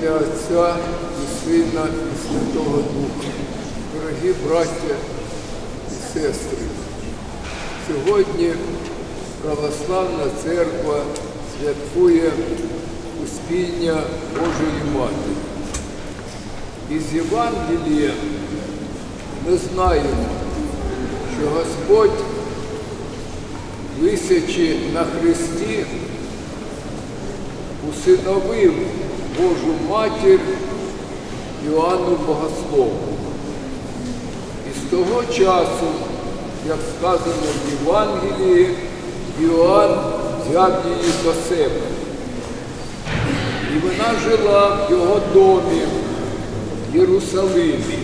ім'я Отця і Сина і Святого Духа. Дорогі браття і сестри, сьогодні Православна Церква святкує Успіння Божої Матері. Із Євангелія ми знаємо, що Господь, висячи на Христі, усиновив Божу матір Іоанну Богослову. І з того часу, як сказано в Євангелії, Іоанн взяв її до себе. І вона жила в його домі в Єрусалимі.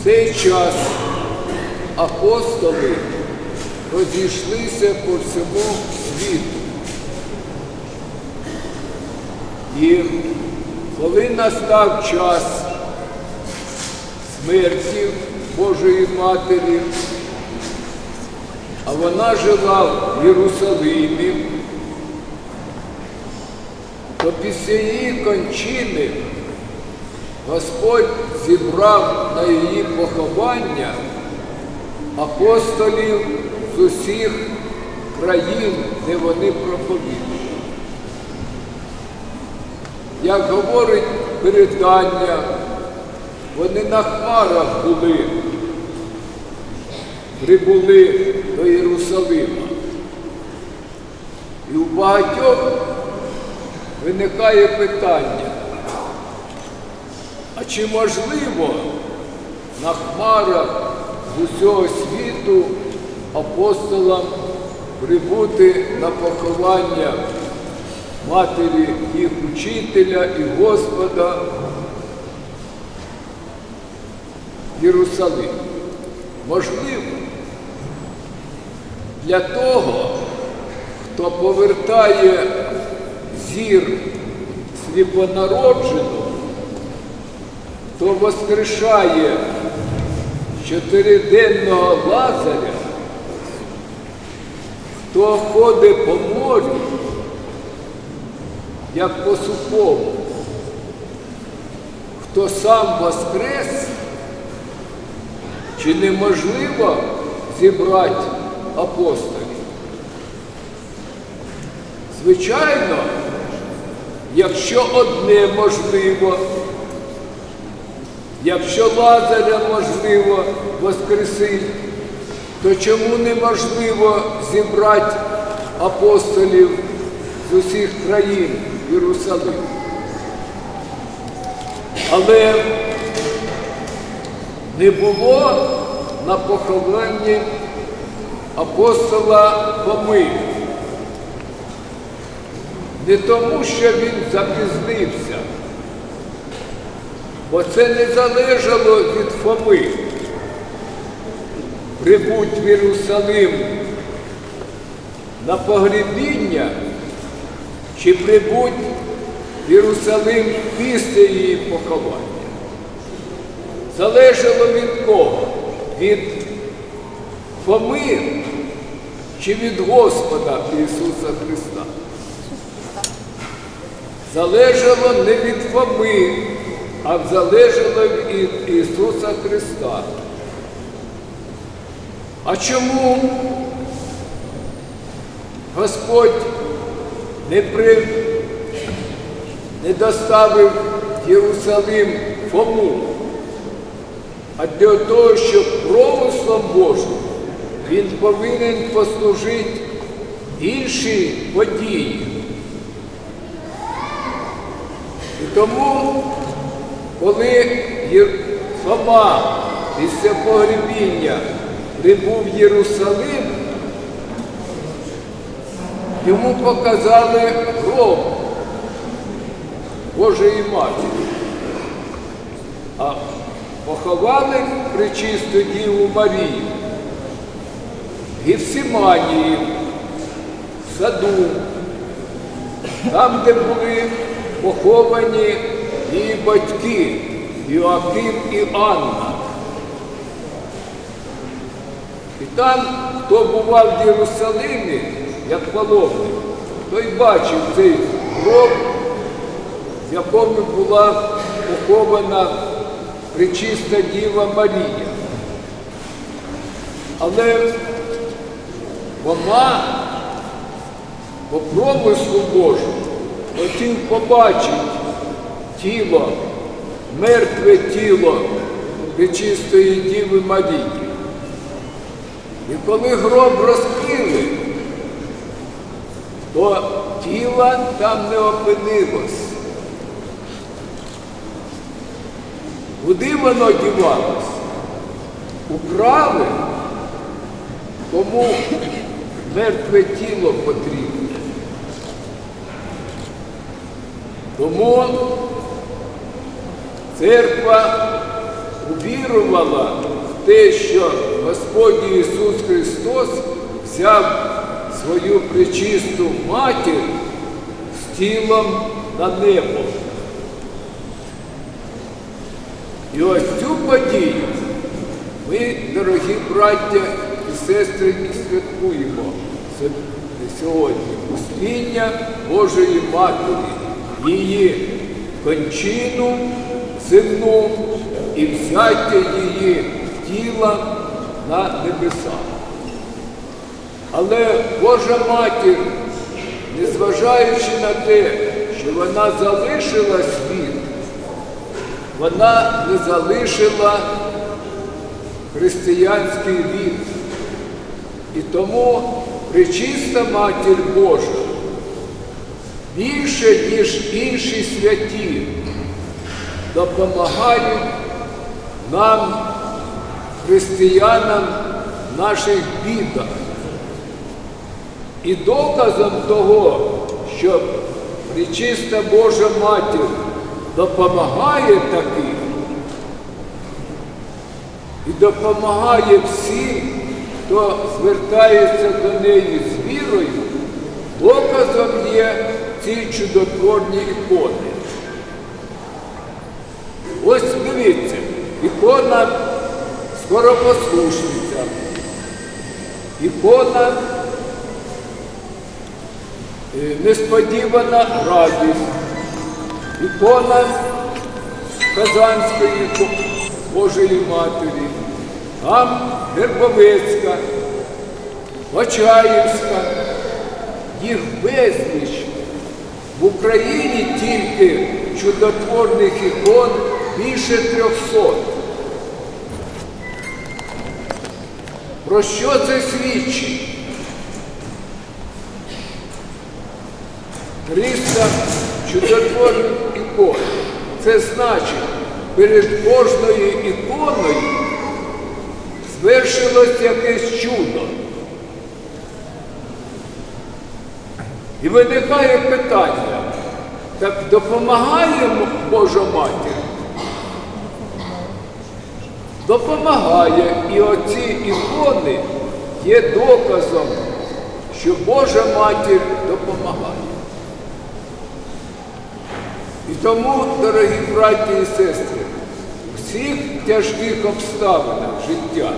В цей час апостоли розійшлися по всьому світу. І коли настав час смерті Божої Матері, а вона жила в Єрусалимі, то після її кончини Господь зібрав на її поховання апостолів з усіх країн, де вони проповідують. Як говорить передання, вони на хмарах були, прибули до Єрусалима. І у багатьох виникає питання, а чи можливо на хмарах з усього світу апостолам прибути на поховання матері їх учителя і Господа Єрусалим. Можливо, для того, хто повертає зір сліпонародженого, хто воскрешає чотириденного Лазаря, хто ходить по морю, як по сухому, хто сам воскрес, чи неможливо зібрати апостолів? Звичайно, якщо одне можливо, якщо Лазаря можливо воскресити, то чому неможливо зібрати апостолів з усіх країн Єрусалим? Але не було на похованні апостола Фоми. Не тому, що він запізнився, бо це не залежало від Фоми. Прибудь в Єрусалим на погребіння чи прибудь Єрусалим після її поховання. Залежало від кого? Від Фоми чи від Господа Ісуса Христа? Залежало не від Фоми, а залежало від Ісуса Христа. А чому Господь не, при... не доставив Єрусалим Фому? А для того, щоб промислом Божим він повинен послужити іншій події. І тому, коли Фома після погребіння прибув в Єрусалим, йому показали гроб Божої Матері. А поховали причисту Діву Марію Гефсиманії, в саду, там, де були поховані її батьки Іоаким і Анна. І там, хто бував в Єрусалимі, як паломник, той бачив цей гроб в якому була похована пречиста Діва Марія. Але вона по промислу Божому хотів побачити тіло, мертве тіло пречистої Діви Марії. І коли гроб розкрили, то тіла там не опинилось. Куди воно дівалось? Украли, кому мертве тіло потрібне. Тому церква увірувала в те, що Господь Ісус Христос взяв свою пречисту матір з тілом на небо. І ось цю подію ми, дорогі браття і сестри, і святкуємо сьогодні. Успіння Божої Матері, її кончину земну і взяття її тіла на небеса. Але Божа Матір, незважаючи на те, що вона залишила світ, вона не залишила християнський вік. І тому пречиста Матір Божа більше, ніж інші святі, допомагає нам, християнам, в наших бідах. І доказом того, що пречиста Божа Матір допомагає таким і допомагає всім, хто звертається до неї з вірою, доказом є ці чудотворні ікони. Ось дивіться, ікона скоропослушниця, ікона несподівана радість, ікона Казанської Божої Матері, там Гербовецька, Почаївська, їх безліч. В Україні тільки чудотворних ікон більше трьохсот. Про що це свідчить? 300 чудотворних ікон. Це значить, перед кожною іконою звершилось якесь чудо. І виникає питання, так допомагає Божа Матір? Допомагає. І оці ікони є доказом, що Божа Матір допомагає. І тому, дорогі браті і сестри, у всіх тяжких обставинах життя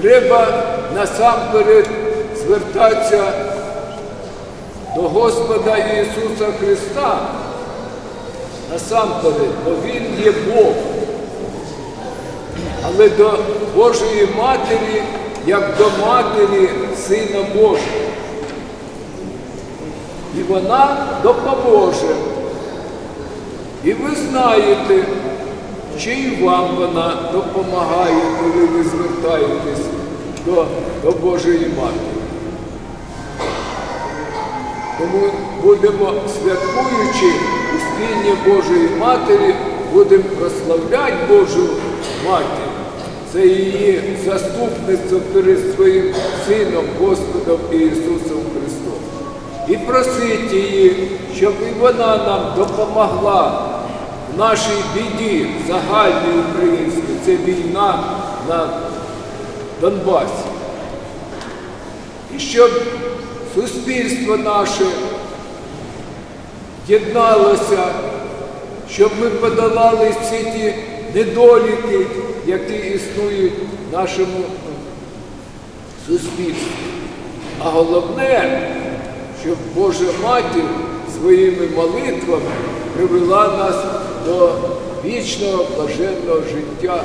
треба насамперед звертатися до Господа Ісуса Христа, насамперед, бо Він є Бог, але до Божої Матері, як до Матері Сина Божого. І вона допоможе. І ви знаєте, чи і вам вона допомагає, коли ви звертаєтесь до, до Божої Матері. Тому будемо, святкуючи успіння Божої Матері, будемо прославляти Божу Матір. Це її заступництво перед своїм Сином, Господом Ісусом Христом. І просити її, щоб і вона нам допомогла в нашій біді загальній українській. Це війна на Донбасі. І щоб суспільство наше єдналося, щоб ми подолали всі ті недоліки, які існують в нашому суспільстві. А головне, щоб Божа Матір своїми молитвами привела нас до вічного блаженного життя.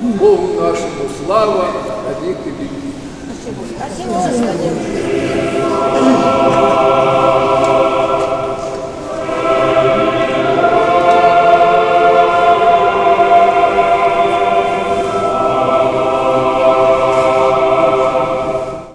Богу нашому слава на віки віки.